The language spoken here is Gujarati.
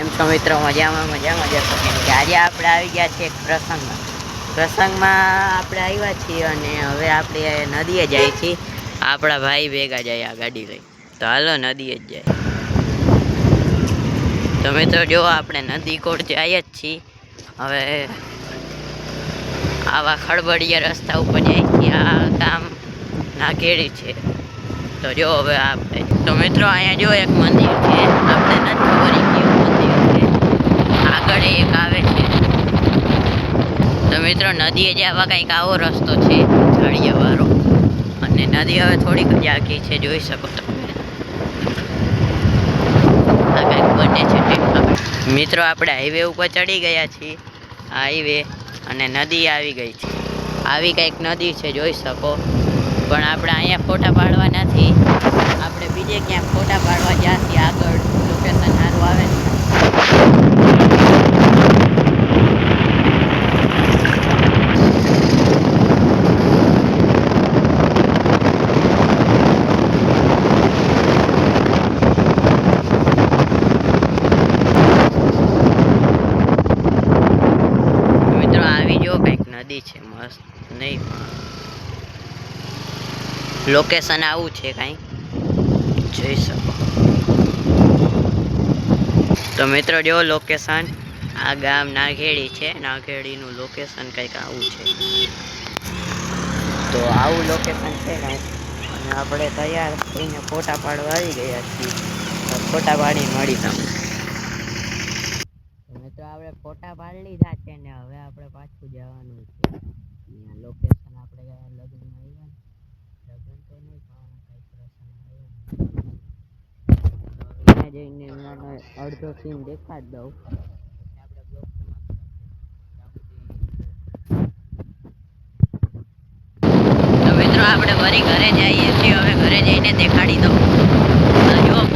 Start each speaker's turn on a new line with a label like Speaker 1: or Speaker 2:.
Speaker 1: કેમ છો મિત્રો, મજામાં મજામાં જશો કેમ કે આજે આપણે આવી ગયા છીએ એક પ્રસંગમાં. પ્રસંગમાં આપણે આવ્યા છીએ અને હવે આપણે નદીએ જાય છીએ. આપણા ભાઈ ભેગા જાય આ ગાડી લઈ. તો હાલો નદીએ જ જાય. તો મિત્રો, જો આપણે નદી કોટ જઈએ જ છીએ. હવે આવા ખડબડિયા રસ્તા ઉપર જાય છીએ. આ ગામ નાગેડી છે. તો જો હવે આપણે તો મિત્રો, અહીંયા જો એક મંદિર છે. આપણે નથી ખબર ઈ કેવું મંદિર છે આગળ એક આવે છે તો મિત્રો, નદીએ જવા કંઈક આવો રસ્તો છે ઝાડિયાવાળો અને નદી હવે થોડીક જ છે, જોઈ શકો તમે. આ કંઈક મિત્રો, આપણે હાઈવે ઉપર ચડી ગયા છીએ, હાઈવે, અને નદી આવી ગઈ છે. આવી કંઈક નદી છે, જોઈ શકો. પણ આપણે અહીંયા ફોટા પાડવા નથી આપણે બીજે ક્યાંક ફોટા પાડવા જ્યાં છીએ આગળ લોકેશન સારું આવે ને મિત્રો આવી જો કંઈક નદી છે મસ્ત નહીં લોકેશન આવું છે કાંઈ. જોઈ શકો. તો મિત્રો, જો લોકેશન આ ગામ નાઘેડી છે. નાઘેડીનું લોકેશન કંઈક આવું છે. તો આવું લોકેશન છે કાંઈક અને આપણે તૈયાર થઈને ફોટા પાડવા આવી ગયા છીએ. ફોટા પાડી મળી તમને મિત્રો, આપણે ફોટા પાડી લીધા છે ને, હવે આપણે પાછું જવાનું છે અહીંયા લોકેશન આપણે ગયા લગ્નમાં આવ્યા ને લગ્ન તો નહીં પણ કંઈક પ્રસંગ આવ્યો ને તો ત્યાં જઈને એમનો અડધો સીન દેખાડ દઉં. તો મિત્રો, આપણે વરી ઘરે જઈએ છીએ. હવે ઘરે જઈને દેખાડી દઉં. તો